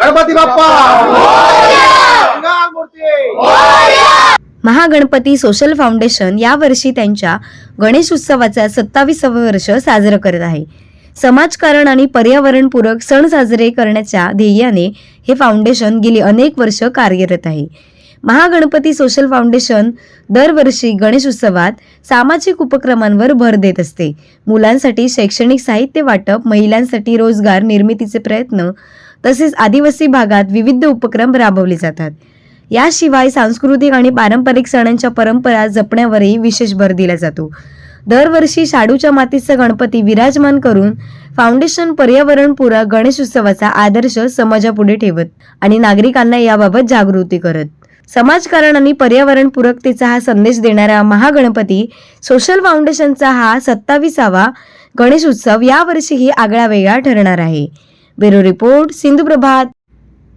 Ganpati Bappa! Mahaganpati social foundation यावर्षी त्यांच्या गणेश उत्सवाचा सत्तावीसावं वर्ष साजरं करत आहे. समाजकारण आणि पर्यावरणपूरक सण साजरे करण्याच्या ध्येयाने हे फाउंडेशन गेली अनेक वर्ष कार्यरत आहे. महागणपती सोशल फाउंडेशन दरवर्षी गणेश उत्सवात सामाजिक उपक्रमांवर भर देत असते. मुलांसाठी शैक्षणिक साहित्य वाटप महिलांसाठी रोजगार निर्मितीचे प्रयत्न तसेच आदिवासी भागात विविध उपक्रम राबवले जातात. याशिवाय सांस्कृतिक आणि पारंपरिक सणांच्या परंपरा जपण्यावरही विशेष भर दिला जातो. दरवर्षी शाडूच्या मातीचा गणपती विराजमान करून फाउंडेशन पर्यावरणपूरक गणेश उत्सवाचा आदर्श समाजापुढे ठेवत आणि नागरिकांना याबाबत जागृती करत. समाजकारण आणि पर्यावरणपूरकतेचा हा संदेश देणारा महागणपती सोशल फाउंडेशनचा हा सत्तावीसावा गणेश उत्सव यावर्षीही आगळा वेगळा ठरणार आहे. Bureau report Sindhu Prabhat.